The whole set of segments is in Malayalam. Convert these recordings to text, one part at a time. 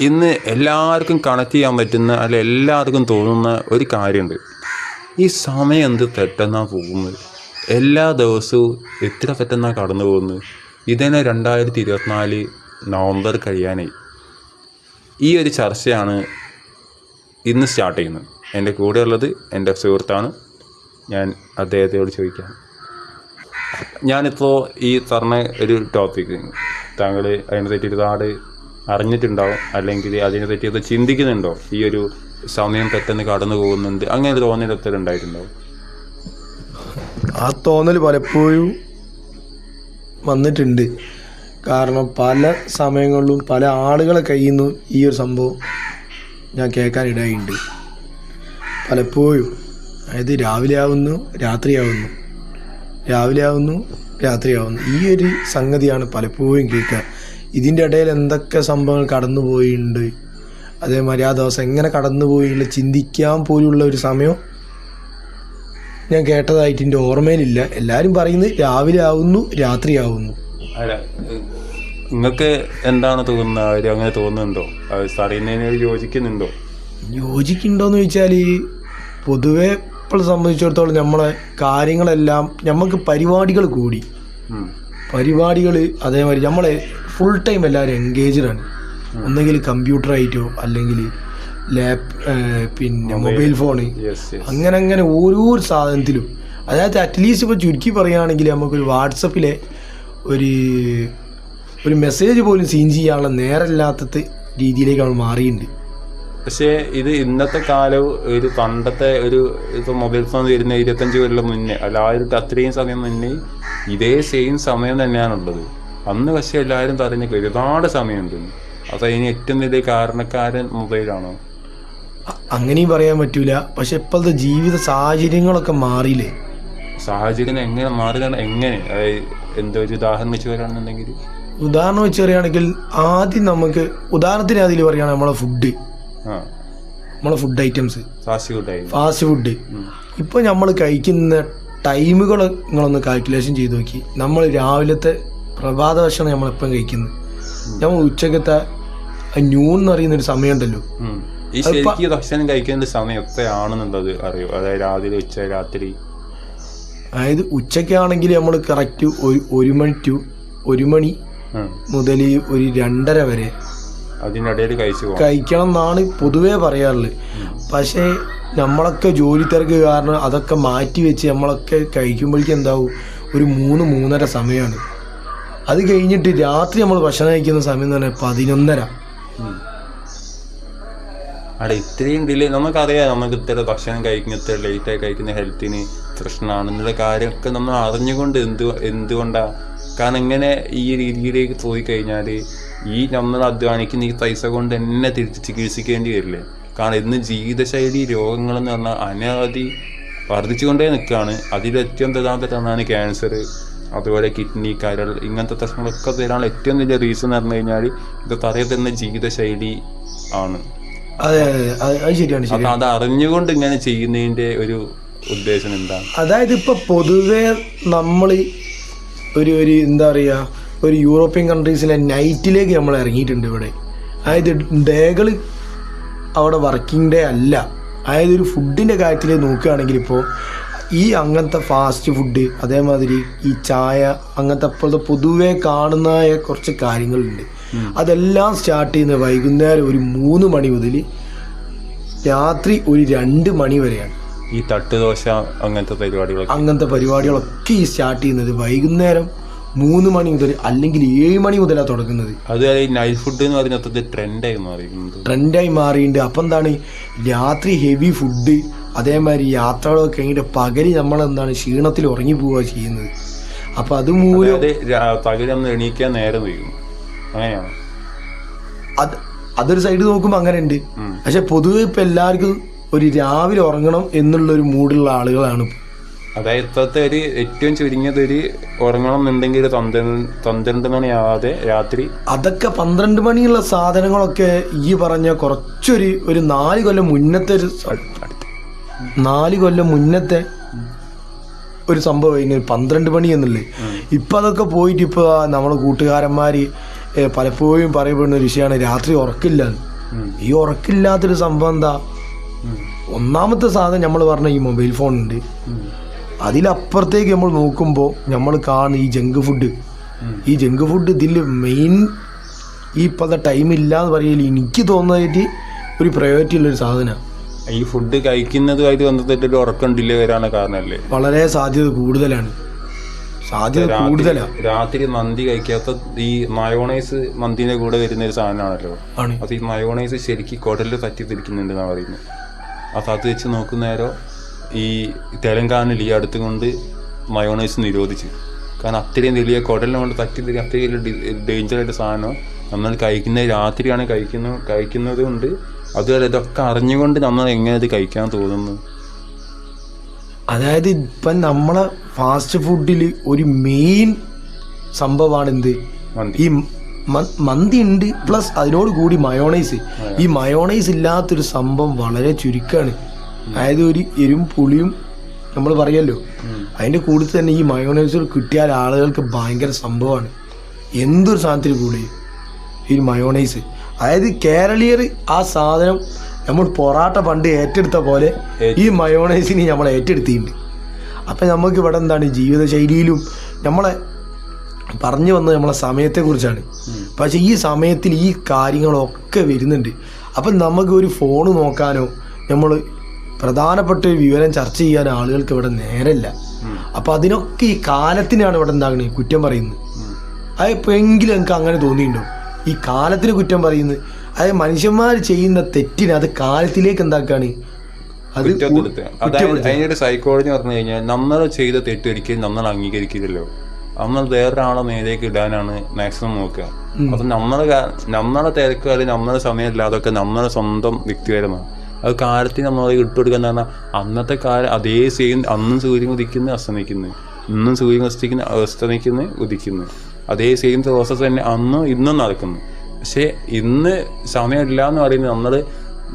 ഇന്ന് എല്ലാവർക്കും കണക്ട് ചെയ്യാൻ പറ്റുന്ന അല്ല എല്ലാവർക്കും തോന്നുന്ന ഒരു കാര്യമുണ്ട്. ഈ സമയം എന്ത് പെട്ടെന്നാണ് പോകുന്നത്? എല്ലാ ദിവസവും എത്ര പെട്ടെന്നാണ് കടന്നു പോകുന്നത്? ഇതന്നെ രണ്ടായിരത്തി ഇരുപത്തിനാല് നവംബർ കഴിയാനായി. ഈ ഒരു ചർച്ചയാണ് ഇന്ന് സ്റ്റാർട്ട് ചെയ്യുന്നത്. എന്റെ കൂടെ ഉള്ളത് എന്റെ സുഹൃത്താണ്. ഞാൻ അദ്ദേഹത്തോട് ചോദിക്കാം. ഞാനിപ്പോൾ ഈ പറഞ്ഞ ഒരു ടോപ്പിക് താങ്കൾ അതിനെ പറ്റി ഒരുപാട് അറിഞ്ഞിട്ടുണ്ടാവും. അല്ലെങ്കിൽ അതിനെ പറ്റി അത് ചിന്തിക്കുന്നുണ്ടോ? ഈ ഒരു സമയം പെട്ടെന്ന് കടന്നു പോകുന്നുണ്ട്. അങ്ങനെ തോന്നലൊക്കെ ഉണ്ടായിട്ടുണ്ടാവും? ആ തോന്നൽ പലപ്പോഴും വന്നിട്ടുണ്ട്. കാരണം പല സമയങ്ങളിലും പല ആളുകളെ കയ്യിൽ നിന്നും ഈ ഒരു സംഭവം ഞാൻ കേൾക്കാനിടയുണ്ട് പലപ്പോഴും അതായത് രാവിലെ ആവുന്നു രാത്രിയാവുന്നു രാവിലെ ആവുന്നു രാത്രിയാവുന്നു ഈ ഒരു സംഗതിയാണ് പലപ്പോഴും കേൾക്കുക. ഇതിന്റെ ഇടയിൽ എന്തൊക്കെ സംഭവങ്ങൾ കടന്നു പോയിട്ടുണ്ട് അതേമാതിരി ആ ദിവസം എങ്ങനെ കടന്നു പോയില്ല ചിന്തിക്കാൻ പോലുള്ള ഒരു സമയം ഞാൻ കേട്ടതായിട്ട് എന്റെ ഓർമ്മയിലില്ല. എല്ലാവരും പറയുന്നത് രാവിലെ ആവുന്നു രാത്രി ആവുന്നു. നിങ്ങൾക്ക് എന്താണ് തോന്നുന്നത്? അവർ അങ്ങനെ തോന്നുന്നുണ്ടോ? അത് പറയുന്നതിനോട് യോജിക്കുന്നുണ്ടോ? യോജിക്കുന്നുണ്ടോയെന്ന് ചോദിച്ചാൽ പൊതുവെ ഇപ്പോൾ സംബന്ധിച്ചിടത്തോളം നമ്മളെ കാര്യങ്ങളെല്ലാം നമുക്ക് പരിപാടികൾ കൂടി. പരിപാടികൾ അതേമാതിരി നമ്മളെ ഫുൾ ടൈം എല്ലാവരും എൻഗേജാണ് ഒന്നെങ്കിൽ കമ്പ്യൂട്ടർ ആയിട്ടോ അല്ലെങ്കിൽ ലാപ്പ് പിന്നെ മൊബൈൽ. yes. അങ്ങനെ അങ്ങനെ ഓരോ സാധനത്തിലും. അതായത് അറ്റ്ലീസ്റ്റ് ഇപ്പോൾ ചുരുക്കി പറയുകയാണെങ്കിൽ നമുക്കൊരു വാട്സപ്പിലെ ഒരു ഒരു മെസ്സേജ് പോലും സീൻ ചെയ്യാനുള്ള നേരമില്ലാത്ത രീതിയിലേക്ക് നമ്മൾ മാറിയിട്ടുണ്ട്. പക്ഷേ ഇത് ഇന്നത്തെ കാലവും ഒരു പണ്ടത്തെ ഒരു ഇപ്പോൾ മൊബൈൽ ഫോൺ വരുന്ന ഇരുപത്തഞ്ച് കൊല്ലം മുന്നേ അല്ല ആ ഒരു അത്രയും സമയം മുന്നേ ഇതേ സെയിം സമയം തന്നെയാണുള്ളത്. അന്ന് പക്ഷേ എല്ലാവരും പറഞ്ഞ ഒരുപാട് സമയമുണ്ട്. അത് അതിന് ഏറ്റവും വലിയ കാരണക്കാരൻ മൊബൈലാണോ അങ്ങനെയും പറയാൻ പറ്റൂല. പക്ഷെ ഇപ്പോഴത്തെ ജീവിത സാഹചര്യങ്ങളൊക്കെ മാറിയില്ലേ? സാഹചര്യം എങ്ങനെ മാറുകയാണ് എങ്ങനെ? എന്തോ ഒരു ഉദാഹരണം വെച്ച് പറയുകയാണെന്നുണ്ടെങ്കിൽ. ഉദാഹരണം വെച്ച് പറയുകയാണെങ്കിൽ ആദ്യം നമുക്ക് ഉദാഹരണത്തിന് അതിൽ പറയുകയാണെങ്കിൽ നമ്മളെ ഫുഡ് നമ്മളെ food items fast food fast food ഇപ്പോൾ നമ്മൾ കഴിക്കുന്ന ടൈമുകൾ നിങ്ങളൊന്ന് കാൽക്കുലേഷൻ ചെയ്ത് നോക്കി. നമ്മൾ രാവിലത്തെ പ്രഭാത ഭക്ഷണം നമ്മളെപ്പോഴും കഴിക്കുന്നത് നമ്മൾ ഉച്ചക്കത്തെ ന്യൂൺ എന്ന് പറയുന്ന ഒരു സമയമുണ്ടല്ലോ. ഈ ശരിക്കും ഭക്ഷണം കഴിക്കേണ്ട സമയം എത്രയാണെന്നുള്ളത് അറിയോ? അതായത് രാവിലെ ഉച്ച രാത്രി? അതായത് ഉച്ചയ്ക്കാണെങ്കിൽ നമ്മൾ കറക്റ്റ് ഒരു ഒരു മണി ടു ഒരു മണി മുതൽ ഒരു രണ്ടര വരെ അതിനിടയിൽ കഴിച്ചു കഴിക്കണം എന്നാണ് പൊതുവേ പറയാറുള്ളത്. പക്ഷേ നമ്മളൊക്കെ ജോലി തിരക്ക് കാരണം അതൊക്കെ മാറ്റി വെച്ച് നമ്മളൊക്കെ കഴിക്കുമ്പോഴേക്കും എന്താവും? ഒരു മൂന്ന് മൂന്നര സമയമാണ്. അത് കഴിഞ്ഞിട്ട് രാത്രി നമ്മൾ ഭക്ഷണം കഴിക്കുന്ന സമയം തന്നെ പതിനൊന്നര. അവിടെ ഇത്രയും ഡിലേ നമുക്കറിയാം നമുക്ക് ഇത്ര ഭക്ഷണം കഴിക്കുന്ന ഇത്ര ആയി കഴിക്കുന്ന ഹെൽത്തിന് പ്രശ്നമാണെന്നുള്ള കാര്യമൊക്കെ നമ്മൾ അറിഞ്ഞുകൊണ്ട് എന്ത് എന്തുകൊണ്ടാണ് കാരണം ഇങ്ങനെ ഈ രീതിയിലേക്ക് പോയി കഴിഞ്ഞാൽ ഈ നമ്മൾ അധ്വാനിക്കുന്ന ഈ പൈസ കൊണ്ട് എന്നെ തിരിച്ച് ചികിത്സിക്കേണ്ടി വരില്ലേ? കാരണം ഇന്ന് ജീവിതശൈലി രോഗങ്ങളെന്ന് പറഞ്ഞാൽ അനവധി വർദ്ധിച്ചുകൊണ്ടേ നിൽക്കുകയാണ്. അതിലേറ്റവും പ്രധാനപ്പെട്ട ഒന്നാണ് ക്യാൻസർ അതുപോലെ കിഡ്നി കരൾ ഇങ്ങനത്തെ പ്രശ്നങ്ങളൊക്കെ വരാനുള്ള ഏറ്റവും വലിയ റീസൺ എന്ന് പറഞ്ഞു കഴിഞ്ഞാൽ ഇത് പറയപ്പെടുന്ന ജീവിതശൈലി ആണ്. അതെ അറിഞ്ഞുകൊണ്ട് ഇങ്ങനെ ചെയ്യുന്നതിന്റെ ഒരു ഉദ്ദേശം എന്താണ്? അതായത് ഇപ്പൊ പൊതുവെ നമ്മൾ ഒരു ഒരു എന്താ പറയാ ഒരു യൂറോപ്യൻ കൺട്രീസിലെ നൈറ്റിലേക്ക് നമ്മൾ ഇറങ്ങിയിട്ടുണ്ട് ഇവിടെ. അതായത് ഡേകൾ അവിടെ വർക്കിംഗ് ഡേ അല്ല. അതായത് ഒരു ഫുഡിന്റെ കാര്യത്തിൽ നോക്കുകയാണെങ്കിൽ ഇപ്പോൾ ഈ അങ്ങനത്തെ ഫാസ്റ്റ് ഫുഡ് അതേമാതിരി ഈ ചായ അങ്ങനത്തെ അപ്പോഴത്തെ പൊതുവേ കാണുന്ന കുറച്ച് കാര്യങ്ങളുണ്ട്. അതെല്ലാം സ്റ്റാർട്ട് ചെയ്യുന്ന വൈകുന്നേരം ഒരു മൂന്ന് മണി മുതൽ രാത്രി ഒരു രണ്ട് മണി വരെയാണ്. ഈ തട്ടുദോശ അങ്ങനത്തെ പരിപാടികൾ അങ്ങനത്തെ പരിപാടികളൊക്കെ ഈ സ്റ്റാർട്ട് ചെയ്യുന്നത് വൈകുന്നേരം മൂന്ന് മണി മുതൽ അല്ലെങ്കിൽ ഏഴ് മണി മുതലാണ് തുടങ്ങുന്നത്. അത് നൈറ്റ് ഫുഡ് എന്ന് പറയുന്നത് ട്രെൻഡായി മാറി ട്രെൻഡായി മാറിയിട്ടുണ്ട്. അപ്പം എന്താണ് രാത്രി ഹെവി ഫുഡ് അതേമാതിരി യാത്രകളൊക്കെ കഴിഞ്ഞിട്ട് പകൽ നമ്മൾ എന്താണ് ക്ഷീണത്തിൽ ഉറങ്ങി പോവുക ചെയ്യുന്നത് അപ്പം അത് മൂലം എണീക്കാൻ നേരം അങ്ങനെയാണ് അത് അതൊരു സൈഡ് നോക്കുമ്പോൾ അങ്ങനെ ഉണ്ട്. പക്ഷെ പൊതുവെ ഇപ്പം എല്ലാവർക്കും ഒരു രാവിലെ ഉറങ്ങണം എന്നുള്ള ഒരു മൂഡുള്ള ആളുകളാണ്. അതായത് ഇപ്പോഴത്തെ ഒരു ഏറ്റവും ചുരുങ്ങിയത് ഒരു ഉറങ്ങണം എന്നുണ്ടെങ്കിൽ പന്ത്രണ്ട് പന്ത്രണ്ട് മണിയാവാതെ രാത്രി അതൊക്കെ പന്ത്രണ്ട് മണിയുള്ള സാധനങ്ങളൊക്കെ ഈ പറഞ്ഞ കുറച്ചൊരു ഒരു നാല് കൊല്ലം മുന്നത്തെ ഒരു നാല് കൊല്ലം മുന്നത്തെ ഒരു സംഭവം ഇങ്ങനെ പന്ത്രണ്ട് മണി എന്നുള്ളത് ഇപ്പം അതൊക്കെ പോയിട്ട് ഇപ്പോൾ നമ്മളെ കൂട്ടുകാരന്മാർ പലപ്പോഴും പറയപ്പെടുന്ന ഒരു വിഷയമാണ് രാത്രി ഉറക്കില്ല. ഈ ഉറക്കില്ലാത്തൊരു സംഭവം എന്താ? ഒന്നാമത്തെ സാധനം നമ്മൾ പറഞ്ഞ ഈ മൊബൈൽ ഫോൺ ഉണ്ട്. അതിലപ്പുറത്തേക്ക് നമ്മൾ നോക്കുമ്പോൾ നമ്മൾ കാണുന്ന ഈ ജങ്ക് ഫുഡ്. ഈ ജങ്ക് ഫുഡ് ഇതിൽ മെയിൻ ഈ ഇപ്പോഴത്തെ ഇല്ല എന്ന് പറയൽ എനിക്ക് തോന്നുന്നതായിട്ട് ഒരു പ്രയോറിറ്റി ഉള്ളൊരു സാധനമാണ് ഈ ഫുഡ് കഴിക്കുന്നതുമായിട്ട് ബന്ധപ്പെട്ട് ഒരു ഉറക്കം ഡിലേ വരാനുള്ള കാരണമല്ലേ? വളരെ സാധ്യത കൂടുതലാണ്. സാധ്യത രാത്രി- കൂടുതലാണ് രാത്രി മന്തി കഴിക്കാത്ത ഈ മയോണൈസ് മന്തിന്റെ കൂടെ വരുന്ന ഒരു സാധനമാണല്ലോ. അപ്പൊ അത് ഈ മയോണൈസ് ശരിക്കും കുടലിൽ തിരിക്കുന്നുണ്ടെന്നാണ് പറയുന്നത്. ആ അത് വെച്ച് നോക്കുന്നേരം ഈ തെലങ്കാനയിൽ ഈ അടുത്ത് കൊണ്ട് മയോണൈസ് നിരോധിച്ചു. കാരണം അത്രയും വലിയ കുടലിനെ കൊണ്ട് തിരി അത്രയും വലിയ ഡേഞ്ചറായിട്ട് സാധനം നമ്മൾ കഴിക്കുന്നത് രാത്രിയാണ് കഴിക്കുന്നത് കഴിക്കുന്നത് കൊണ്ട് അതുപോലെ ഇതൊക്കെ അറിഞ്ഞുകൊണ്ട് നമ്മൾ എങ്ങനെ ഇത് കഴിക്കാൻ തോന്നുന്നു? അതായത് ഇപ്പം നമ്മളെ ഫാസ്റ്റ് ഫുഡിൽ ഒരു മെയിൻ സംഭവമാണ് എന്ത് ഈ മന്തി ഉണ്ട് പ്ലസ് അതിനോട് കൂടി മയോണൈസ് ഈ മയോണൈസ് ഇല്ലാത്തൊരു സംഭവം വളരെ ചുരുക്കമാണ് അതായത് ഒരു എരും പുളിയും നമ്മൾ പറയല്ലോ. അതിന്റെ കൂടെ തന്നെ ഈ മയോണൈസ് കിട്ടിയാൽ ആളുകൾക്ക് ഭയങ്കര സംഭവമാണ്. എന്തൊരു സാധനത്തിന് കൂടെ ഈ മയോണൈസ് അതായത് കേരളീയർ ആ സാധനം നമ്മൾ പൊറാട്ട പണ്ട് ഏറ്റെടുത്ത പോലെ ഈ മയോണൈസിനെ നമ്മൾ ഏറ്റെടുത്തിട്ടുണ്ട്. അപ്പം നമുക്ക് ഇവിടെ എന്താണ് ജീവിതശൈലിയിലും നമ്മളെ പറഞ്ഞു വന്നത് നമ്മളെ സമയത്തെക്കുറിച്ചാണ്. പക്ഷേ ഈ സമയത്തിൽ ഈ കാര്യങ്ങളൊക്കെ വരുന്നുണ്ട്. അപ്പം നമുക്ക് ഒരു ഫോൺ നോക്കാനോ നമ്മൾ പ്രധാനപ്പെട്ട ഒരു വിവരം ചർച്ച ചെയ്യാൻ ആളുകൾക്ക് ഇവിടെ നേരമില്ല. അപ്പം അതിനൊക്കെ ഈ കാലത്തിനാണ് ഇവിടെ എന്താകണേ കുറ്റം പറയുന്നത്. എപ്പോഴെങ്കിലും എനിക്ക് അങ്ങനെ തോന്നിയിട്ടുണ്ടോ? ഈ കാലത്തിന് കുറ്റം പറയുന്നത് അതായത് മനുഷ്യന്മാർ ചെയ്യുന്ന തെറ്റിന് അത് കാലത്തിലേക്ക് എന്താക്കാണ്? അതിന്റെ സൈക്കോളജി പറഞ്ഞു കഴിഞ്ഞാൽ നമ്മൾ ചെയ്ത തെറ്റ് ഒരിക്കലും നമ്മൾ അംഗീകരിക്കില്ലല്ലോ നമ്മൾ വേറൊരാളെ നേരേക്ക് ഇടാനാണ് മാക്സിമം നോക്കുക. അപ്പൊ നമ്മളെ നമ്മളെ തിരക്ക് അല്ലെങ്കിൽ നമ്മളെ സമയമില്ലാതൊക്കെ നമ്മളെ സ്വന്തം വ്യക്തിപരമാണ്. അത് കാലത്തിന് നമ്മൾ ഇട്ടുകൊടുക്കുക എന്ന് പറഞ്ഞാൽ അന്നത്തെ കാലം അതേ സെയിം അന്നും സൂര്യൻ ഉദിക്കുന്നു അസ്തമിക്കുന്നു ഇന്നും സൂര്യൻ അസ്തിക്കുന്നു അസ്തമിക്കുന്നു ഉദിക്കുന്നു. അതേ സെയിം പ്രോസസ്സ് തന്നെ അന്നും ഇന്നും നടക്കുന്നു. പക്ഷേ ഇന്ന് സമയമില്ല എന്ന് പറയുന്നത് നമ്മൾ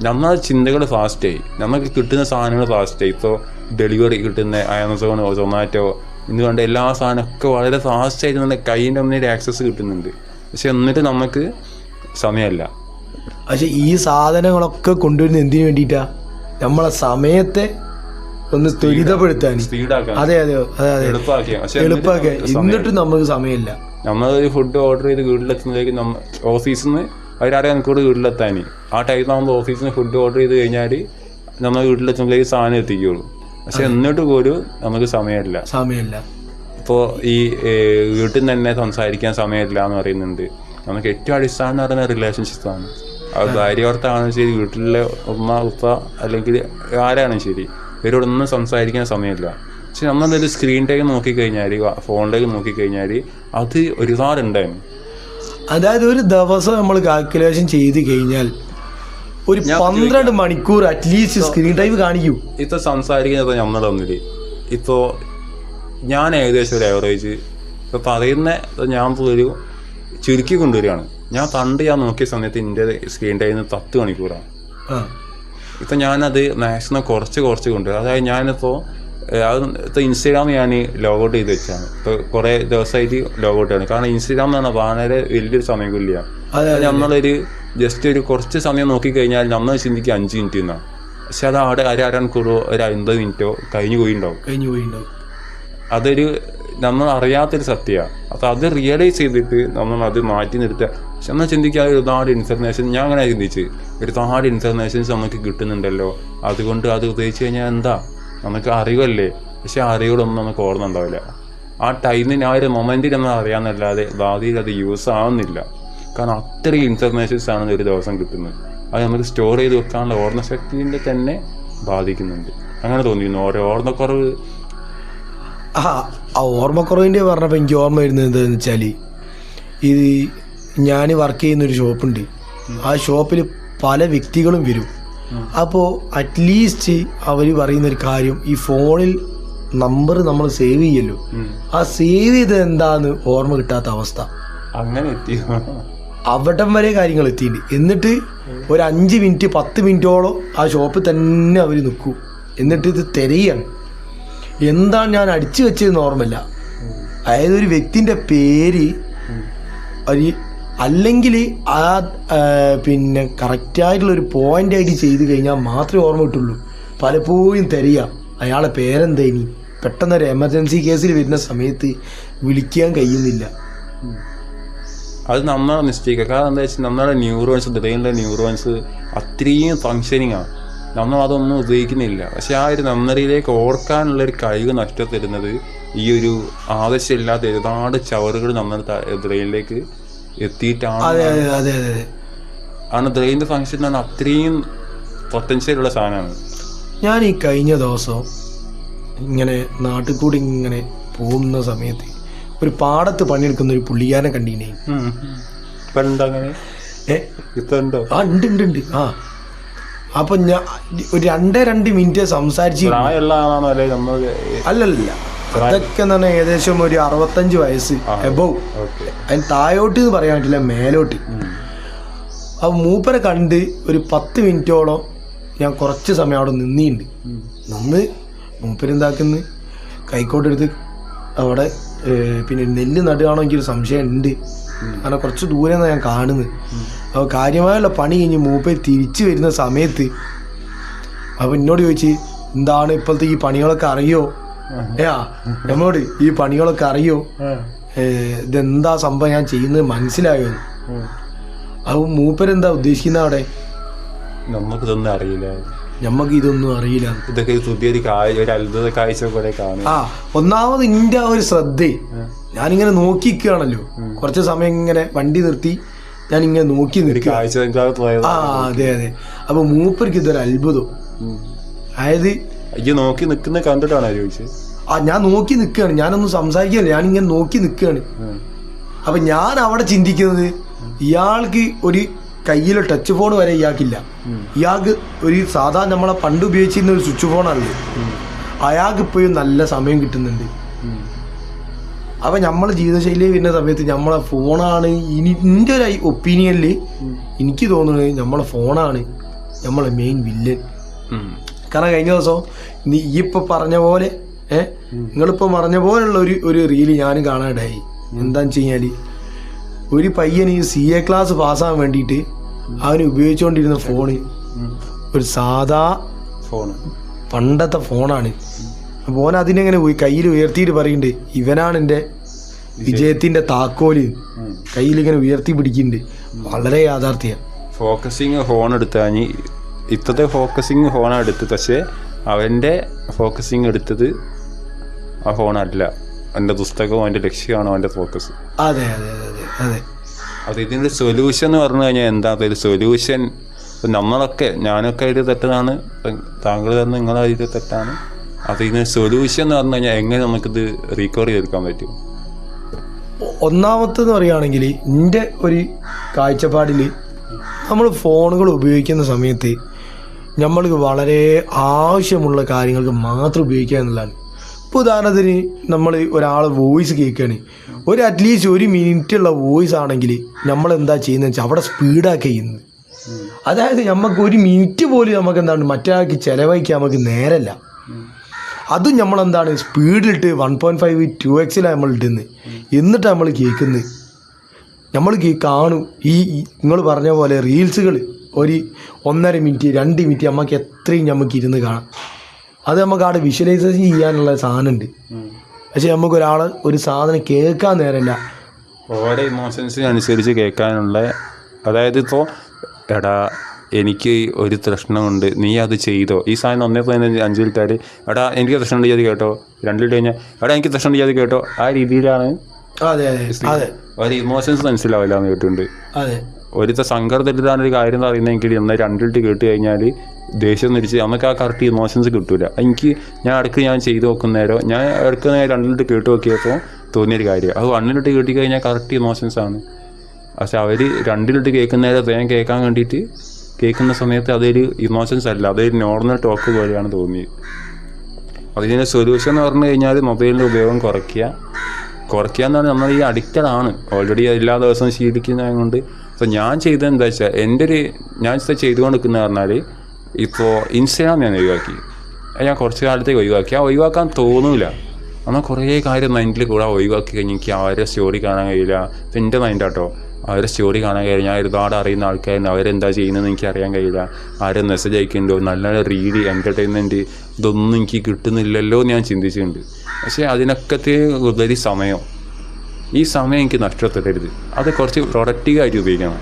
നമ്മളെ ചിന്തകൾ ഫാസ്റ്റായി നമുക്ക് കിട്ടുന്ന സാധനങ്ങൾ ഫാസ്റ്റായി ഇപ്പോൾ ഡെലിവറി കിട്ടുന്ന ആമസോണോ സൊമാറ്റോ എന്തുകൊണ്ട് കണ്ട എല്ലാ സാധനമൊക്കെ വളരെ ഫാസ്റ്റായിട്ട് നമ്മുടെ കൈയിന്റെ ഒന്നിന്റെ ആക്സസ് കിട്ടുന്നുണ്ട്. പക്ഷെ എന്നിട്ട് നമുക്ക് സമയമല്ല. പക്ഷെ ഈ സാധനങ്ങളൊക്കെ കൊണ്ടുവരുന്നത് എന്തിനു വേണ്ടിയിട്ടാ? നമ്മളെ സമയത്തെ ഒന്ന് ത്വരിതപ്പെടുത്താൻ. അതെ അതെ അതെ അതെ. എളുപ്പമൊക്കെ എന്നിട്ടും നമുക്ക് സമയമില്ല. നമ്മളൊരു ഫുഡ് ഓർഡർ ചെയ്ത് വീട്ടിലെത്തുന്നതിലേക്ക് നമ്മ ഓഫീസിൽ നിന്ന് അവരാരെയും നമുക്ക് മണിക്കൂർ വീട്ടിലെത്താൻ. ആ ടൈമിലാകുമ്പോൾ ഓഫീസിൽ നിന്ന് ഫുഡ് ഓർഡർ ചെയ്ത് കഴിഞ്ഞാൽ നമ്മൾ വീട്ടിലെത്തുമ്പോഴേക്ക് സാധനം എത്തിക്കുള്ളൂ പക്ഷെ എന്നിട്ട് പോലും നമുക്ക് സമയമില്ല. സമയമില്ല. ഇപ്പോൾ ഈ വീട്ടിൽ നിന്ന് തന്നെ സംസാരിക്കാൻ സമയമില്ല എന്ന് പറയുന്നുണ്ട്. നമുക്ക് ഏറ്റവും അടിസ്ഥാനം എന്ന് പറയുന്നത് റിലേഷൻഷിപ്പാണ് അത് ഭാര്യയോർത്താണ് ശരി വീട്ടിലെ ഉമ്മ ഉപ്പ അല്ലെങ്കിൽ ആരാണെങ്കിലും ശരി ഇവരോടൊന്നും സംസാരിക്കാൻ സമയമില്ല. പക്ഷെ നമ്മളൊരു സ്ക്രീൻ ടൈം നോക്കിക്കഴിഞ്ഞാൽ ഫോണിലേക്ക് നോക്കിക്കഴിഞ്ഞാൽ അത് ഒരുപാടുണ്ടായിരുന്നു. അതായത് ഒരു ദിവസം നമ്മൾ കാൽക്കുലേഷൻ ചെയ്ത് കഴിഞ്ഞാൽ ഒരു പന്ത്രണ്ട് മണിക്കൂർ അറ്റ്ലീസ്റ്റ് സ്ക്രീൻ ടൈം കാണിക്കൂ. ഇപ്പൊ സംസാരിക്കുന്നത് നമ്മൾ തന്നില്ല ഇപ്പോൾ ഞാൻ ഏകദേശം ഒരു ആവറേജ് ഇപ്പൊ പറയുന്ന ഞാൻ ഒരു ചുരുക്കി കൊണ്ടുവരികയാണ്. ഞാൻ പണ്ട് ഞാൻ നോക്കിയ സമയത്ത് എന്റെ സ്ക്രീൻ ടൈം പത്ത് മണിക്കൂറാണ്. ഇപ്പൊ ഇപ്പം ഞാനത് മാക്സിമം കുറച്ച് കുറച്ച് കൊണ്ടുവരും. അതായത് ഞാനിപ്പോൾ ഏഹ്, അത് ഇപ്പോൾ ഇൻസ്റ്റഗ്രാം ഞാൻ ലോഗൗട്ട് ചെയ്ത് വെച്ചാണ് ഇപ്പോൾ കുറേ ദിവസമായിട്ട് ലോഗൗട്ട് ആണ് കാരണം ഇൻസ്റ്റഗ്രാം എന്ന് പറഞ്ഞാൽ വളരെ വലിയൊരു സമയമില്ല അതെ നമ്മളൊരു ജസ്റ്റ് ഒരു കുറച്ച് സമയം നോക്കിക്കഴിഞ്ഞാൽ നമ്മൾ ചിന്തിക്കുക അഞ്ച് മിനിറ്റ് എന്നാണ് പക്ഷെ അത് അവിടെ അര അരമണിക്കൂറോ ഒരു അൻപത് മിനിറ്റോ കഴിഞ്ഞു പോയിണ്ടാവും. കഴിഞ്ഞു പോയിണ്ടാവും. അതൊരു നമ്മൾ അറിയാത്തൊരു സത്യമാണ് അപ്പോൾ അത് റിയലൈസ് ചെയ്തിട്ട് നമ്മൾ അത് മാറ്റി നിർത്തുക. പക്ഷെ നമ്മൾ ചിന്തിക്കുക ഒരുപാട് ഇൻഫർമേഷൻ ഞാൻ അങ്ങനെ ചിന്തിച്ച് ഒരുപാട് ഇൻഫർമേഷൻസ് നമുക്ക് കിട്ടുന്നുണ്ടല്ലോ. അതുകൊണ്ട് അത് ഉപയോഗിച്ച് കഴിഞ്ഞാൽ എന്താ? നമുക്ക് അറിവല്ലേ? പക്ഷെ അറിവുകളൊന്നും നമുക്ക് ഓർമ്മ ഉണ്ടാവില്ല. ആ ടൈമിന് ആ ഒരു മൊമെന്റിൽ നമ്മൾ അറിയാമെന്നല്ലാതെ ഭാവിയിൽ അത് യൂസ് ആവുന്നില്ല. കാരണം അത്രയും ഇൻഫർമേഷൻസ് ആണ് ഒരു ദിവസം കിട്ടുന്നത്. അത് നമുക്ക് സ്റ്റോർ ചെയ്ത് വെക്കാനുള്ള ഓർമ്മശക്തിന്റെ തന്നെ ബാധിക്കുന്നുണ്ട്. അങ്ങനെ തോന്നിയിരുന്നു. ഓരോ ഓർമ്മക്കുറവ്. ആ ഓർമ്മക്കുറവിന്റെ പറഞ്ഞപ്പോൾ എനിക്ക് ഓർമ്മ വരുന്നത് എന്താണെന്ന് വെച്ചാൽ ഇത് ഞാൻ വർക്ക് ചെയ്യുന്നൊരു ഷോപ്പുണ്ട് ആ ഷോപ്പിൽ പല വ്യക്തികളും വരും. അപ്പോൾ അറ്റ്ലീസ്റ്റ് അവർ പറയുന്ന ഒരു കാര്യം ഈ ഫോണിൽ നമ്പർ നമ്മൾ സേവ് ചെയ്യല്ലോ. ആ സേവ് ചെയ്തത് എന്താന്ന് ഓർമ്മ കിട്ടാത്ത അവസ്ഥ. അങ്ങനെ എത്തിയോ? അവിടം വരെ കാര്യങ്ങൾ എത്തിയിട്ടുണ്ട്. എന്നിട്ട് ഒരു അഞ്ച് മിനിറ്റ് പത്ത് മിനിറ്റോളം ആ ഷോപ്പിൽ തന്നെ അവർ നിൽക്കും. എന്നിട്ട് ഇത് തിരയാണ്. എന്താണ് ഞാൻ അടിച്ചു വെച്ചതെന്ന് ഓർമ്മയില്ല. അതായത് ഒരു വ്യക്തിന്റെ പേര് ഒരു അല്ലെങ്കിൽ ആ പിന്നെ കറക്റ്റായിട്ടുള്ള ഒരു പോയിന്റ് ആയിട്ട് ചെയ്ത് കഴിഞ്ഞാൽ മാത്രമേ ഓർമ്മ കിട്ടുള്ളൂ. പലപ്പോഴും തരിക അയാളെ പേരെന്താ ഇനി? പെട്ടെന്നൊരു എമർജൻസി കേസിൽ വരുന്ന സമയത്ത് വിളിക്കാൻ കഴിയുന്നില്ല. അത് നന്നാണ് മിസ്റ്റേക്ക് കാരണം എന്താ വെച്ചാൽ നമ്മുടെ ന്യൂറോൺസ് ബ്രെയിനിലെ ന്യൂറോൺസ് അത്രയും ഫങ്ഷനിങ് ആണ്. നമ്മൾ അതൊന്നും ഉപയോഗിക്കുന്നില്ല. പക്ഷെ ആ ഒരു നന്നറിയിലേക്ക് ഓർക്കാനുള്ള ഒരു കഴിവ് നഷ്ടത്തരുന്നത് ഈ ഒരു ആവശ്യമില്ലാത്ത ഒരുപാട് ചവറുകൾ നമ്മുടെ ബ്രെയിനിലേക്ക് എത്തിയിട്ടാണ് അതെ അതെ അതെ അതെ അതെ. ആണ് ബ്രെയിനിന്റെ ഫങ്ഷൻ ആണ് അത്രയും പൊട്ടൻഷ്യൽ ഉള്ള സാധനമാണ്. ഞാൻ ഈ കഴിഞ്ഞ ദിവസം ഇങ്ങനെ നാട്ടിൽ കൂടി ഇങ്ങനെ പോകുന്ന സമയത്ത് ഒരു പാടത്ത് പണിയെടുക്കുന്ന ഒരു പുള്ളിക്കാരനെ കണ്ടീനെ. ഉണ്ടോ? ആ ഉണ്ട് ഉണ്ട് ഉണ്ട്. ആ. അപ്പൊ ഞാൻ ഒരു രണ്ടേ രണ്ട് മിനിറ്റ് സംസാരിച്ച് അല്ലല്ല അതൊക്കെ എന്ന് പറഞ്ഞാൽ ഏകദേശം ഒരു അറുപത്തഞ്ച് വയസ്സ് എബവ് അതിന് താഴോട്ട് എന്ന് പറയാൻ പറ്റില്ല മേലോട്ട്. അപ്പൊ മൂപ്പരെ കണ്ട് ഒരു പത്ത് മിനിറ്റോളം ഞാൻ കുറച്ച് സമയം അവിടെ നിന്നിട്ടുണ്ട് നിന്ന് മൂപ്പരെന്താക്കുന്നു കൈക്കോട്ടെടുത്ത് അവിടെ പിന്നെ നെല്ല് നടുകയാണോ എനിക്കൊരു സംശയം ഉണ്ട്. കാരണം കുറച്ച് ദൂരെ നിന്നാണ് ഞാൻ കാണുന്നത്. അപ്പോൾ കാര്യമായുള്ള പണി കഴിഞ്ഞ് മൂപ്പർ തിരിച്ചു വരുന്ന സമയത്ത് അപ്പോൾ എന്നോട് ചോദിച്ച് എന്താണ് ഇപ്പോഴത്തെ ഈ പണികളൊക്കെ അറിയോ? ഏ നമ്മോട് ഈ പണികളൊക്കെ അറിയോ? ഇതെന്താ സംഭവം? ഞാൻ ചെയ്യുന്നത് മനസ്സിലായോ? അത് മൂപ്പരെന്താ ഉദ്ദേശിക്കുന്ന അവിടെ? നമുക്കിതൊന്നും അറിയില്ല. ഞമ്മക്ക് ഇതൊന്നും അറിയില്ല. ഇതൊക്കെ പുതിയൊരു ഒരു അത്ഭുത കാഴ്ച പോലെ കാണും. ആ ഒന്നാമത് ഇന്റെ ആ ഒരു ശ്രദ്ധ. ഞാനിങ്ങനെ നോക്കി നിൽക്കുകയാണല്ലോ കുറച്ച് സമയം ഇങ്ങനെ വണ്ടി നിർത്തി ഞാൻ ഇങ്ങനെ നോക്കി നിർത്തി നിൽക്കുക. ആ അതെ അതെ. അപ്പൊ മൂപ്പർക്ക് ഇതൊരു അത്ഭുതം. അതായത് അയ്യോ നോക്കി നിൽക്കുന്ന കണ്ടിട്ടാണ് ചോദിച്ചത് ആ ഞാൻ നോക്കി നിൽക്കുകയാണ് ഞാനൊന്നും സംസാരിക്കുകയല്ല ഞാനിങ്ങനെ നോക്കി നിൽക്കുകയാണ് അപ്പൊ ഞാൻ അവിടെ ചിന്തിക്കുന്നത് ഇയാൾക്ക് ഒരു കയ്യിൽ ടച്ച് ഫോൺ വരെ ഇയാൾക്കില്ല. ഇയാൾക്ക് ഒരു സാധാ നമ്മളെ പണ്ട് ഉപയോഗിച്ചിരുന്ന ഒരു സ്വിച്ച് ഫോണാണല്ലോ അയാൾക്ക് ഇപ്പോഴും നല്ല സമയം കിട്ടുന്നുണ്ട്. അപ്പൊ നമ്മളെ ജീവിതശൈലി വരുന്ന സമയത്ത് നമ്മളെ ഫോണാണ് ഇനി എന്റെ ഒരു ഒപ്പീനിയനിൽ എനിക്ക് തോന്നുന്നത് നമ്മളെ ഫോണാണ് നമ്മളെ മെയിൻ വില്ലൻ കാരണം കഴിഞ്ഞ ദിവസം നീ ഈ ഇപ്പൊ പറഞ്ഞ പോലെ ഏഹ് നിങ്ങളിപ്പോ പറഞ്ഞ പോലുള്ള ഒരു ഒരു റീൽ ഞാനും കാണാനിടയായി എന്താന്ന് വെച്ച് കഴിഞ്ഞാൽ ഒരു പയ്യൻ ഈ സി എ ക്ലാസ് പാസ്സാകാൻ വേണ്ടിയിട്ട് അവന് ഉപയോഗിച്ചുകൊണ്ടിരുന്ന ഫോണ് ഒരു സാധാ ഫോണ് പണ്ടത്തെ ഫോണാണ് അപ്പോൾ ഓൻ അതിനെങ്ങനെ പോയി കയ്യിൽ ഉയർത്തിയിട്ട് പറയുന്നുണ്ട് ഇവനാണ് എന്റെ വിജയത്തിന്റെ താക്കോൽ. കയ്യിൽ ഇങ്ങനെ ഉയർത്തി പിടിക്കുന്നുണ്ട് വളരെ യാഥാർത്ഥ്യ. ഫോക്കസിങ് ഫോൺ എടുത്താഞ്ഞ് ഇപ്പോഴത്തെ ഫോക്കസിങ് ഫോണാണ് എടുത്തത്. പക്ഷേ അവന്റെ ഫോക്കസിങ് എടുത്തത് ആ ഫോണല്ല അവന്റെ പുസ്തകവും അവന്റെ ലക്ഷ്യമാണ് അവന്റെ ഫോക്കസ് അതെ അതെ അതെ അതെ അതെ. അത് ഇതിന്റെ സൊല്യൂഷൻ എന്ന് പറഞ്ഞു കഴിഞ്ഞാൽ എന്താ? ഒരു സൊല്യൂഷൻ നമ്മളൊക്കെ ഞാനൊക്കെ അതിൽ തെറ്റതാണ് താങ്കൾ തന്നെ നിങ്ങളെ അതിൽ തെറ്റാണ്. അപ്പോൾ ഇതിന് സൊല്യൂഷൻ എന്ന് പറഞ്ഞു കഴിഞ്ഞാൽ എങ്ങനെ നമുക്കിത് റീകവർ ചെയ്തെടുക്കാൻ പറ്റും? ഒന്നാമത്തെന്ന് പറയുകയാണെങ്കിൽ എന്റെ ഒരു കാഴ്ചപ്പാടിൽ നമ്മൾ ഫോണുകൾ ഉപയോഗിക്കുന്ന സമയത്ത് നമ്മൾ വളരെ ആവശ്യമുള്ള കാര്യങ്ങൾക്ക് മാത്രം ഉപയോഗിക്കുക എന്നുള്ളതാണ്. ഇപ്പോൾ ഉദാഹരണത്തിന് നമ്മൾ ഒരാൾ വോയിസ് കേൾക്കുകയാണ് ഒരു അറ്റ്ലീസ്റ്റ് ഒരു മിനിറ്റുള്ള വോയിസ് ആണെങ്കിൽ നമ്മൾ എന്താ ചെയ്യുന്നത് വെച്ചാൽ അവിടെ സ്പീഡാക്കി ചെയ്യുന്നത്. അതായത് നമുക്ക് ഒരു മിനിറ്റ് പോലും നമുക്ക് എന്താണ് മറ്റൊരാൾക്ക് ചിലവഴിക്കാൻ നമുക്ക് നേരല്ല. അതും നമ്മളെന്താണ് സ്പീഡിലിട്ട് വൺ പോയിന്റ് ഫൈവ് ടു എക്സിലാണ് നമ്മൾ ഇട്ടുന്നത് എന്നിട്ട് നമ്മൾ കേൾക്കുന്നത്. നമ്മൾ കാണും. ഈ നിങ്ങൾ പറഞ്ഞ പോലെ റീൽസുകൾ ഒരു ഒന്നര മിനിറ്റ് രണ്ട് മിനിറ്റ് നമുക്ക് എത്രയും നമുക്ക് ഇരുന്ന് കാണാം. അത് നമുക്ക് അവിടെ വിഷ്വലൈസേഷൻ ചെയ്യാനുള്ള സാധനമുണ്ട് പക്ഷെ നമുക്ക് ഒരാൾ ഒരു സാധനം കേൾക്കാൻ നേരമില്ല ഓരോ ഇമോഷൻസിനനുസരിച്ച് കേൾക്കാനുള്ള അതായത് ഇപ്പോൾ എടാ എനിക്ക് ഒരു പ്രശ്നമുണ്ട് നീ അത് ചെയ്തോ? ഈ സാധനം ഒന്നേ പതിനഞ്ച് അഞ്ച് മിനിറ്റാൽ എടാ എനിക്ക് പ്രശ്നം ചെയ്യാതെ കേട്ടോ? രണ്ട് മിനിറ്റ് കഴിഞ്ഞാൽ എടാ എനിക്ക് പ്രശ്നം ചെയ്യാതെ കേട്ടോ? ആ രീതിയിലാണ് അതെ അതെ അതെ. ഒരു ഇമോഷൻസ് മനസ്സിലാവില്ല എന്ന് കേട്ടിട്ടുണ്ട്. അതെ. ഒരുത്ത ഒരു കാര്യം എന്ന് പറയുന്നതെങ്കിൽ എന്നാൽ രണ്ടിട്ട് കേട്ട് കഴിഞ്ഞാൽ ദേഷ്യം തിരിച്ച് നമുക്ക് ആ കറക്റ്റ് ഇമോഷൻസ് കിട്ടൂല. എനിക്ക് ഞാൻ ഇടയ്ക്ക് ഞാൻ ചെയ്ത് നോക്കുന്നേരോ ഞാൻ ഇടയ്ക്ക് രണ്ടിട്ട് കേട്ട് നോക്കിയപ്പോൾ തോന്നിയൊരു കാര്യം. അത് വണ്ണിലിട്ട് കേട്ടി കഴിഞ്ഞാൽ കറക്റ്റ് ഇമോഷൻസ് ആണ്. പക്ഷെ അവർ രണ്ടിലിട്ട് കേൾക്കുന്നേരം വേഗം കേൾക്കാൻ വേണ്ടിയിട്ട് കേൾക്കുന്ന സമയത്ത് അതൊരു ഇമോഷൻസ് അല്ല അതൊരു നോർമൽ ടോക്ക് പോലെയാണ് തോന്നിയത്. അതിന്റെ സൊല്യൂഷൻ എന്ന് പറഞ്ഞു കഴിഞ്ഞാൽ മൊബൈലിന്റെ ഉപയോഗം കുറയ്ക്കുക. കുറയ്ക്കുക എന്ന് പറഞ്ഞാൽ നമ്മൾ ഈ അഡിക്റ്റഡ് ആണ്. ഓൾറെഡി എല്ലാ ദിവസവും ശീലിക്കുന്നത് കൊണ്ട് ഇപ്പോൾ ഞാൻ ചെയ്തത് എന്താ വെച്ചാൽ എന്റെ ഒരു ഞാൻ ചെയ്തു കൊടുക്കുന്ന നിൽക്കുന്ന പറഞ്ഞാൽ ഇപ്പോൾ ഇൻസ്റ്റാഗ്രാം ഞാൻ ഒഴിവാക്കി. ഞാൻ കുറച്ച് കാലത്തേക്ക് ഒഴിവാക്കി. ആ ഒഴിവാക്കാൻ തോന്നൂല. എന്നാൽ കുറേ കാര്യം മൈൻഡിൽ കൂടെ ഒഴിവാക്കി കഴിഞ്ഞാൽ എനിക്ക് ആരെ സ്റ്റോറി കാണാൻ കഴിയില്ല. ഇപ്പം എന്റെ മൈൻഡാട്ടോ അവരെ സ്റ്റോറി കാണാൻ കഴിയില്ല. ഞാൻ ഒരുപാട് അറിയുന്ന ആൾക്കാരുണ്ട്. അവരെന്താ ചെയ്യുന്നതെന്ന് എനിക്ക് അറിയാൻ കഴിയില്ല. ആരും മെസ്സേജ് അയക്കുന്നുണ്ടോ? നല്ല നല്ല റീഡ് എന്റർടൈൻമെന്റ് ഇതൊന്നും എനിക്ക് കിട്ടുന്നില്ലല്ലോ എന്ന് ഞാൻ ചിന്തിച്ചിട്ടുണ്ട്. പക്ഷേ അതിനൊക്കത്തെ ഉപരി സമയം. ഈ സമയം എനിക്ക് നഷ്ടപ്പെടരുത് അത് കുറച്ച് പ്രൊഡക്റ്റീവായിട്ട് ഉപയോഗിക്കണം.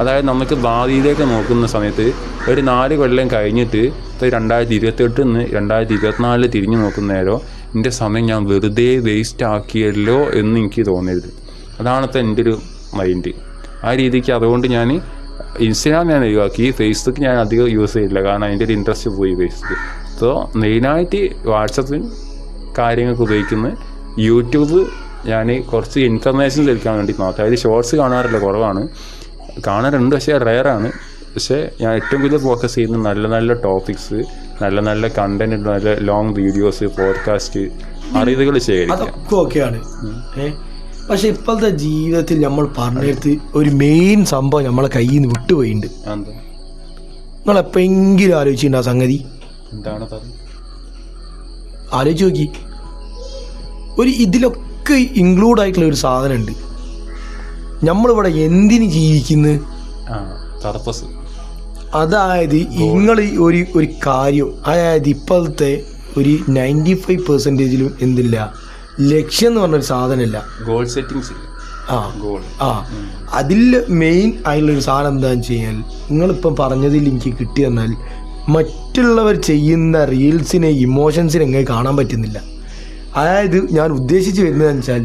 അതായത് നമുക്ക് ഭാവിയിലേക്ക് നോക്കുന്ന സമയത്ത് ഒരു നാല് കൊല്ലം കഴിഞ്ഞിട്ട് രണ്ടായിരത്തി ഇരുപത്തെട്ട് നിന്ന് രണ്ടായിരത്തി ഇരുപത്തിനാലിൽ തിരിഞ്ഞു നോക്കുന്ന നേരം എന്റെ സമയം ഞാൻ വെറുതെ വേസ്റ്റ് ആക്കിയല്ലോ എന്ന് എനിക്ക് തോന്നരുത്. അതാണ് ഇപ്പം എന്റെ ഒരു മൈൻഡ് ആ രീതിക്ക് അതുകൊണ്ട് ഞാൻ ഇൻസ്റ്റാഗ്രാം ഞാൻ ഒഴിവാക്കി. ഫേസ്ബുക്ക് ഞാൻ അധികം യൂസ് ചെയ്യില്ല കാരണം അതിന്റെ ഒരു ഇൻട്രസ്റ്റ് പോയി ഫേസ്ബുക്ക് സോ മെയിനായിട്ട് വാട്സപ്പിൽ കാര്യങ്ങൾക്ക് ഉപയോഗിക്കുന്നത് യൂട്യൂബ് ഞാൻ കുറച്ച് ഇൻഫർമേഷൻ എടുക്കാൻ വേണ്ടി മാത്രം. അതിൽ ഷോർട്സ് കാണാറില്ല കുറവാണ്. കാണാറുണ്ട് പക്ഷേ റെയറാണ് പക്ഷേ ഞാൻ ഏറ്റവും കൂടുതൽ ഫോക്കസ് ചെയ്യുന്നത് നല്ല നല്ല ടോപ്പിക്സ് നല്ല നല്ല കണ്ടന്റ് നല്ല ലോങ് വീഡിയോസ് പോഡ്കാസ്റ്റ് അറിവുകൾ ശേഖരിക്കുക. ഓക്കെയാണ് പക്ഷെ ഇപ്പോഴത്തെ ജീവിതത്തിൽ നമ്മൾ പറഞ്ഞെടുത്ത് ഒരു മെയിൻ സംഭവം നമ്മളെ കയ്യിൽ നിന്ന് വിട്ടുപോയിട്ടുണ്ട് നിങ്ങൾ എപ്പോഴെങ്കിലും ആലോചിച്ചിട്ടുണ്ട് ആ സംഗതി? എന്താണ് ആലോചിച്ച് നോക്കി. ഒരു ഇതിലൊക്കെ ഇൻക്ലൂഡ് ആയിട്ടുള്ള ഒരു സാധനമുണ്ട്. നമ്മളിവിടെ എന്തിന് ജീവിക്കുന്നു? ആ പർപ്പസ് അതായത് നിങ്ങൾ ഒരു ഒരു കാര്യം അതായത് ഇപ്പോഴത്തെ ഒരു നയന്റി ഫൈവ് പെർസെന്റേജിലും എന്തില്ല ലക്ഷ്യം എന്ന് പറഞ്ഞൊരു സാധനമില്ല. ഗോൾ സെറ്റിങ്സ് ആ ഗോൾ ആ. അതിൽ മെയിൻ ആയിട്ടുള്ളൊരു സാധനം എന്താണെന്ന് വെച്ച് കഴിഞ്ഞാൽ നിങ്ങളിപ്പം പറഞ്ഞതിൽ എനിക്ക് കിട്ടി തന്നാൽ മറ്റുള്ളവർ ചെയ്യുന്ന റീൽസിനെ ഇമോഷൻസിനെ എങ്ങനെ കാണാൻ പറ്റുന്നില്ല. അതായത് ഞാൻ ഉദ്ദേശിച്ച് വരുന്നതെന്ന് വെച്ചാൽ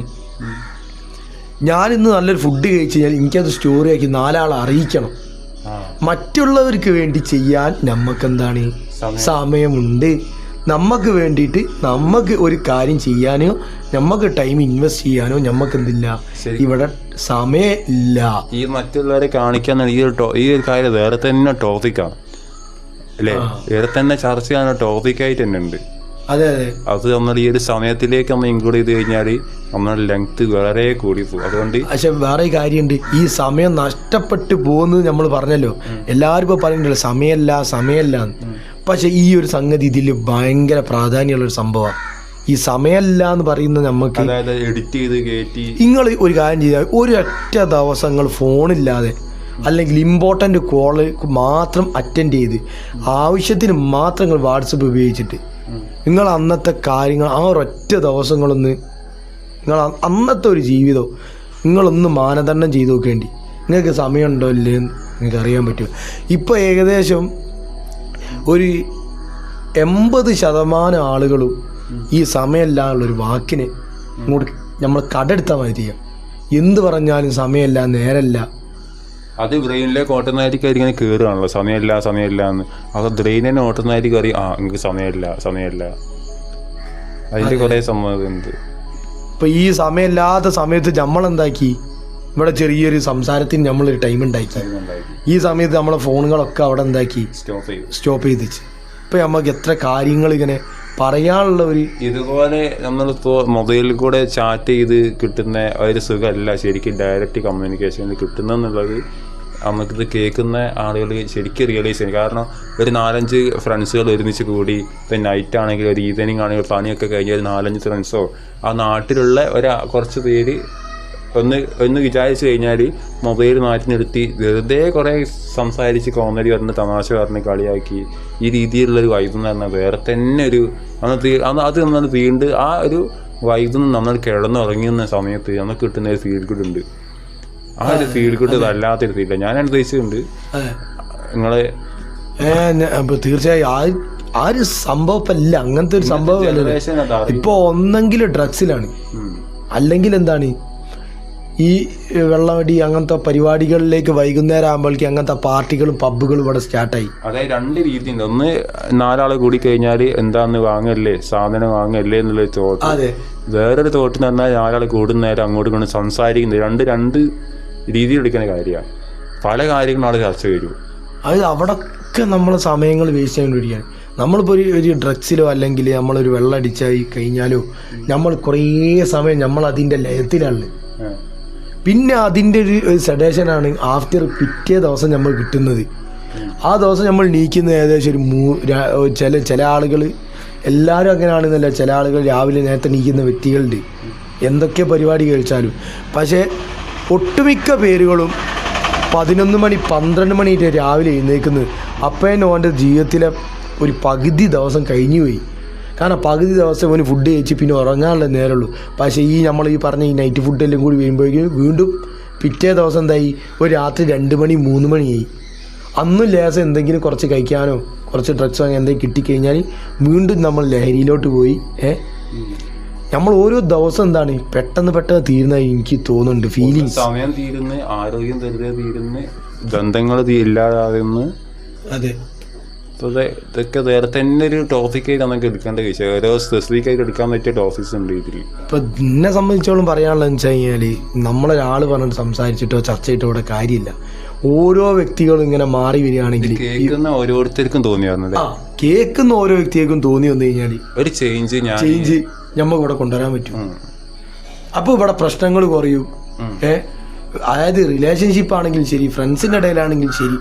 ഞാൻ ഇന്ന് നല്ലൊരു ഫുഡ് കഴിച്ച് കഴിഞ്ഞാൽ എനിക്കത് സ്റ്റോറി ആക്കി നാലാളെ അറിയിക്കണം. മറ്റുള്ളവർക്ക് വേണ്ടി ചെയ്യാൻ നമുക്ക് എന്താണ് സമയമുണ്ട്. നമുക്ക് വേണ്ടിയിട്ട് നമുക്ക് ഒരു കാര്യം ചെയ്യാനോ നമുക്ക് ടൈം ഇൻവെസ്റ്റ് ചെയ്യാനോ നമുക്ക് എന്തില്ല ഇവിടെ സമയമില്ല ഈ മറ്റുള്ളവരെ കാണിക്കാൻ ഈ ഒരു ഈ ഒരു കാര്യം വേറെ തന്നെ ടോപ്പിക്കാണ് അല്ലേ? വേറെ തന്നെ ചർച്ച ചെയ്യാൻ ടോപ്പിക്കായിട്ട് തന്നെ ഉണ്ട്. അതെ അതെ. അത് നമ്മൾ ഈ ഒരു സമയത്തിലേക്ക് നമ്മൾ ഇൻക്ലൂഡ് ചെയ്ത് കഴിഞ്ഞാൽ നമ്മുടെ ലെങ്ത് വളരെ കൂടി പോകും. അതുകൊണ്ട് പക്ഷെ വേറെ കാര്യമുണ്ട്. ഈ സമയം നഷ്ടപ്പെട്ടു പോകുന്നത് നമ്മൾ പറഞ്ഞല്ലോ. എല്ലാവരും ഇപ്പോൾ പറയുന്നുണ്ടല്ലോ സമയമല്ല സമയമല്ല പക്ഷെ ഈ ഒരു സംഗതി ഇതിൽ ഭയങ്കര പ്രാധാന്യമുള്ള ഒരു സംഭവമാണ് ഈ സമയമല്ല എന്ന് പറയുന്നത് നമുക്ക് എഡിറ്റ് ചെയ്ത് കയറ്റി നിങ്ങൾ ഒരു കാര്യം ചെയ്താൽ ഒരൊറ്റ ദിവസങ്ങൾ ഫോണില്ലാതെ അല്ലെങ്കിൽ ഇമ്പോർട്ടന്റ് കോൾ മാത്രം അറ്റൻഡ് ചെയ്ത് ആവശ്യത്തിന് മാത്രം വാട്സപ്പ് ഉപയോഗിച്ചിട്ട് നിങ്ങൾ അന്നത്തെ കാര്യങ്ങൾ ആ ഒരൊറ്റ ദിവസങ്ങളൊന്ന് നിങ്ങൾ അന്നത്തെ ഒരു ജീവിതം നിങ്ങളൊന്ന് മാനദണ്ഡം ചെയ്തു നോക്കേണ്ടി. നിങ്ങൾക്ക് സമയമുണ്ടോ ഇല്ലേന്ന് നിങ്ങൾക്ക് അറിയാൻ പറ്റുമോ? ഇപ്പോൾ ഏകദേശം ഒരു എൺപത് ശതമാനം ആളുകളും ഈ സമയമില്ലാന്നുള്ളൊരു വാക്കിനെ ഇങ്ങോട്ട് നമ്മൾ കടെടുത്താൽ മതി എന്ത് പറഞ്ഞാലും സമയമല്ല നേരല്ല അത് ബ്രെയിനിലേക്ക് ഓട്ടോമാറ്റിക് ആയിട്ട് ഇങ്ങനെ കയറുകയാണല്ലോ സമയമില്ല സമയമില്ല എന്ന്. അത് ബ്രെയിൻ തന്നെ ഓട്ടോമാറ്റിക് അറിയും ആ എനിക്ക് സമയമില്ല സമയമില്ല. അതിന്റെ കുറേ സംഭവമുണ്ട് ഇപ്പം ഈ സമയമില്ലാത്ത സമയത്ത് നമ്മളെന്താക്കി? ഇവിടെ ചെറിയൊരു സംസാരത്തിന് നമ്മളൊരു ടൈം ഉണ്ടാക്കി. ഈ സമയത്ത് നമ്മളെ ഫോണുകളൊക്കെ അവിടെ എന്താക്കി? സ്റ്റോപ്പ് ചെയ്തു. സ്റ്റോപ്പ് ചെയ്ത് വെച്ച് ഇപ്പം നമുക്ക് എത്ര കാര്യങ്ങൾ ഇങ്ങനെ പറയാനുള്ള ഒരു ഇതുപോലെ നമ്മൾ ഇപ്പോൾ മൊബൈലിൽ കൂടെ ചാറ്റ് ചെയ്ത് കിട്ടുന്ന ഒരു സുഖമല്ല. ശരിക്കും ഡയറക്റ്റ് കമ്മ്യൂണിക്കേഷൻ കിട്ടുന്നെന്നുള്ളത് നമുക്കിത് കേൾക്കുന്ന ആളുകൾ ശരിക്കും റിയലൈസ് ചെയ്യും കാരണം ഒരു നാലഞ്ച് ഫ്രണ്ട്സുകൾ ഒരുമിച്ച് കൂടി ഇപ്പം നൈറ്റ് ആണെങ്കിൽ ഒരു ഈവനിങ് ആണെങ്കിൽ പണിയൊക്കെ കഴിഞ്ഞ ഒരു നാലഞ്ച് ഫ്രണ്ട്സോ ആ നാട്ടിലുള്ള ഒരു കുറച്ച് പേര് ഒന്ന് ഒന്ന് വിചാരിച്ചു കഴിഞ്ഞാൽ മൊബൈൽ മാറ്റി നിർത്തി വെറുതെ കുറേ സംസാരിച്ച് കോമഡി പറഞ്ഞ് തമാശ പറഞ്ഞ് കളിയാക്കി ഈ രീതിയിലുള്ളൊരു വൈബ് എന്ന് പറഞ്ഞാൽ വേറെ തന്നെ ഒരു അന്ന് അത് നമ്മൾ വീണ്ടും ആ ഒരു നിന്ന് നമ്മൾ കിടന്നുറങ്ങുന്ന സമയത്ത് നമുക്ക് കിട്ടുന്ന ഒരു ഫീൽ ഗുഡ് ഉണ്ട്. ആ ഒരു ഫീൽ ഗുഡ് വല്ലാത്തൊരു ഫീൽ ഞാൻ അനുഭവിച്ചിട്ടുണ്ട് നിങ്ങളെ തീർച്ചയായും ആ ആ ഒരു സംഭവം ഇല്ല അങ്ങനത്തെ ഒരു സംഭവം ഇപ്പൊ ഒന്നെങ്കിൽ ഡ്രഗ്സിലാണ് അല്ലെങ്കിൽ എന്താണ്? ഈ വെള്ളമടി അങ്ങനത്തെ പരിപാടികളിലേക്ക് വൈകുന്നേരം ആകുമ്പോഴേക്കും അങ്ങനത്തെ പാർട്ടികളും പബ്ബുകളും ഇവിടെ സ്റ്റാർട്ടായി അതായത് രണ്ട് രീതി ഒന്ന് നാലാളെ കൂടി കഴിഞ്ഞാൽ എന്താന്ന് വാങ്ങല്ലേ? സാധനം വാങ്ങല്ലേ എന്നുള്ളൊരു തോട്ട് അതെ. വേറൊരു തോട്ട് തന്നാൽ നാലാൾ കൂടുന്ന നേരം അങ്ങോട്ടും ഇങ്ങോട്ടും സംസാരിക്കുന്നത്. രണ്ട് രണ്ട് രീതിയിൽ എടുക്കുന്ന കാര്യമാണ്. പല കാര്യങ്ങളും ആൾ ചർച്ച വരും അത് അവിടൊക്കെ നമ്മൾ സമയങ്ങൾ വേസ്റ്റ് ചെയ്തുകൊണ്ടിരിക്കുകയാണ് നമ്മളിപ്പോൾ ഒരു ഒരു ഡ്രഗ്സിലോ അല്ലെങ്കിൽ നമ്മളൊരു വെള്ളം അടിച്ചായി കഴിഞ്ഞാലോ നമ്മൾ കുറേ സമയം നമ്മൾ അതിന്റെ ലയത്തിലാണ് പിന്നെ അതിന്റെ ഒരു സെഡേഷനാണ് ആഫ്റ്റർ പിറ്റേ ദിവസം നമ്മൾ കിട്ടുന്നത്. ആ ദിവസം നമ്മൾ നീക്കുന്നത് ഏകദേശം ഒരു മൂ ചില ചില ആളുകൾ എല്ലാവരും അങ്ങനെയാണെന്നല്ല ചില ആളുകൾ രാവിലെ നേരത്തെ നീക്കുന്ന വ്യക്തികളുണ്ട്. എന്തൊക്കെ പരിപാടി കഴിച്ചാലും. പക്ഷേ ഒട്ടുമിക്ക പേരുകളും പതിനൊന്ന് മണി പന്ത്രണ്ട് മണിയിട്ട് രാവിലെ എഴുന്നേക്കുന്നത് അപ്പേൻ ഓന്റെ ജീവിതത്തിലെ ഒരു പകുതി ദിവസം കഴിഞ്ഞു പോയി. കാരണം പകുതി ദിവസം ഒന്ന് ഫുഡ് കഴിച്ച് പിന്നെ ഉറങ്ങാനുള്ള നേരമുള്ളൂ. പക്ഷേ ഈ നമ്മൾ ഈ പറഞ്ഞ ഈ നൈറ്റ് ഫുഡെല്ലാം കൂടി വരുമ്പോഴേക്കും വീണ്ടും പിറ്റേ ദിവസം എന്തായി? ഒരു രാത്രി രണ്ട് മണി മൂന്ന് മണിയായി അന്നും ലേസം എന്തെങ്കിലും കുറച്ച് കഴിക്കാനോ കുറച്ച് ഡ്രഗ്സോ അങ്ങനെ എന്തെങ്കിലും കിട്ടിക്കഴിഞ്ഞാൽ വീണ്ടും നമ്മൾ ലഹരിയിലോട്ട് പോയി. ഏ? നമ്മൾ ഓരോ ദിവസം എന്താണ് പെട്ടെന്ന് പെട്ടെന്ന് തീരുന്ന എനിക്ക് തോന്നുന്നുണ്ട് ഫീലിംഗ് സമയം തീരുന്നു ആരോഗ്യം വെറുതെ തീരുന്നു ബന്ധങ്ങൾ ഇല്ലാതാകുന്നു. അതെ. അപ്പോൾ ഇത് ഇതൊക്കെ വേറെ തന്നെ ഒരു ടോപ്പിക് ടോപ്പിക്കായിട്ട് നമുക്ക് എടുക്കേണ്ട വിഷയം ഓരോ സ്പെസിഫിക് ആയിട്ട് എടുക്കാൻ പറ്റിയ ടോപ്പിക്സ് ഉണ്ട് ഇതിൽ ഇപ്പം എന്നെ സംബന്ധിച്ചോളം പറയാനുള്ളത് വെച്ച് കഴിഞ്ഞാൽ നമ്മളൊരാൾ പറഞ്ഞിട്ട് സംസാരിച്ചിട്ടോ ചർച്ച ചെയ്തിട്ടോ ഇവിടെ കാര്യമില്ല. ഓരോ വ്യക്തികളും ഇങ്ങനെ മാറി വരികയാണെങ്കിൽ കേൾക്കുന്ന ഓരോരുത്തർക്കും തോന്നിയായിരുന്നല്ലേ കേൾക്കുന്ന ഓരോ വ്യക്തികൾക്കും തോന്നി വന്നു കഴിഞ്ഞാൽ ഒരു ചേഞ്ച് ഞാൻ ചേഞ്ച് നമുക്ക് ഇവിടെ കൊണ്ടുവരാൻ പറ്റും. അപ്പോൾ ഇവിടെ പ്രശ്നങ്ങൾ കുറയും. ഏ? അതായത് റിലേഷൻഷിപ്പ് ആണെങ്കിലും ശരി ഫ്രണ്ട്സിന്റെ ഇടയിലാണെങ്കിലും ശരി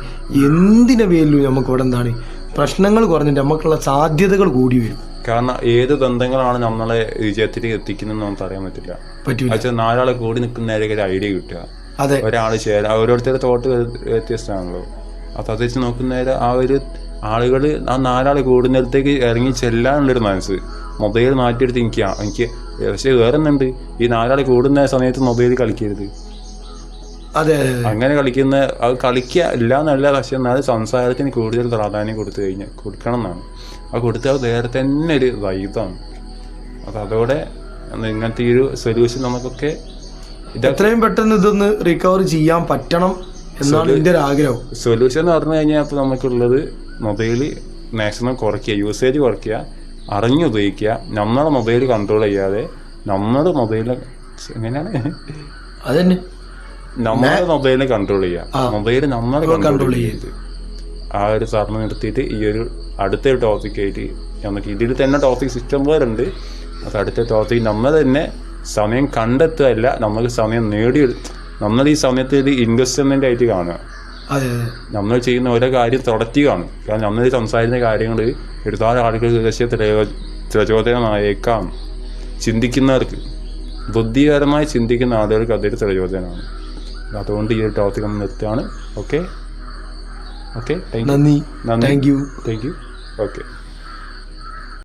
എന്തിന്റെ പേരിലും നമുക്ക് ഇവിടെ എന്താണ്? പ്രശ്നങ്ങൾ കുറഞ്ഞിട്ട് നമുക്കുള്ള സാധ്യതകൾ കൂടി വരും. കാരണം ഏത് ബന്ധങ്ങളാണ് നമ്മളെ വിജയത്തിലേക്ക് എത്തിക്കുന്നതെന്ന് നമുക്ക് അറിയാൻ പറ്റില്ല. പറ്റൂല. നാലാളെ കൂടി നിൽക്കുന്ന ഒരു ഐഡിയ കിട്ടുക. അതെ. ഒരാൾ ചേരാ ഓരോരുത്തരുടെ തോട്ട് വ്യത്യസ്തമാണല്ലോ. അപ്പൊ അത് വെച്ച് നോക്കുന്നേരം ആ ഒരു ആളുകൾ ആ നാലാൾ കൂടുന്നിടത്തേക്ക് ഇറങ്ങി ചെല്ലാനുള്ളൊരു മനസ്സ്. മൊബൈൽ മാറ്റിയെടുത്ത് എനിക്ക് എനിക്ക് പക്ഷേ വേറെ ഒന്നുണ്ട് ഈ നാലാൾ കൂടുന്ന സമയത്ത് മൊബൈൽ കളിക്കരുത്. അതെ അങ്ങനെ കളിക്കുന്ന അത് കളിക്കുക ഇല്ല എന്നല്ല പക്ഷെ എന്നാലും സംസാരത്തിന് കൂടുതൽ പ്രാധാന്യം കൊടുത്തു കഴിഞ്ഞാൽ കൊടുക്കണം എന്നാണ്. അത് കൊടുത്താൽ വേറെ തന്നെ ഒരു വൈബാണ്. അപ്പം അതോടെ ഇങ്ങനത്തെ ഈ ഒരു സൊല്യൂഷൻ നമുക്കൊക്കെ എത്രയും പെട്ടെന്ന് ഇതൊന്ന് റിക്കവർ ചെയ്യാൻ പറ്റണം എന്നാണ് എന്റെ ഒരു ആഗ്രഹം. സൊല്യൂഷൻ എന്ന് പറഞ്ഞു കഴിഞ്ഞാൽ ഇപ്പോൾ നമുക്കുള്ളത് മൊബൈൽ മാക്സിമം കുറയ്ക്കുക യൂസേജ് കുറയ്ക്കുക. അറിഞ്ഞ് നമ്മുടെ മൊബൈൽ കൺട്രോൾ ചെയ്യാതെ നമ്മുടെ മൊബൈൽ എങ്ങനെയാണ്? അതന്നെ. നമ്മുടെ മൊബൈലിനെ കൺട്രോൾ ചെയ്യുക മൊബൈൽ നമ്മളെ കൺട്രോൾ ചെയ്യരുത് ആ ഒരു സാറിന് നിർത്തിയിട്ട് ഈ ഒരു അടുത്ത ടോപ്പിക് ആയിട്ട് നമുക്ക് ഇതിൽ തന്നെ ടോപ്പിക് സിസ്റ്റം പോലുണ്ട്. അത് അടുത്ത ടോപ്പിക് നമ്മൾ തന്നെ സമയം കണ്ടെത്തുകയല്ല. നമുക്ക് സമയം നേടി നമ്മൾ ഈ സമയത്ത് ഒരു ഇൻവെസ്റ്റ്മെന്റ് ആയിട്ട് കാണുക. നമ്മൾ ചെയ്യുന്ന ഓരോ കാര്യം തുടറ്റിയാണ് കാരണം നമ്മൾ സംസാരിക്കുന്ന കാര്യങ്ങൾ ഒരുപാട് ആളുകൾ പക്ഷേ പ്രചോദനമായേക്കാം ചിന്തിക്കുന്നവർക്ക് ബുദ്ധിപരമായി ചിന്തിക്കുന്ന ആളുകൾക്ക് അതൊരു പ്രചോദനമാണ് അതുകൊണ്ട് ഈ ഒരു ടോപ്പിക് നമ്മൾ നിർത്തുകയാണ്. ഓക്കെ ഓക്കെ നന്ദി. Thank you thank you okay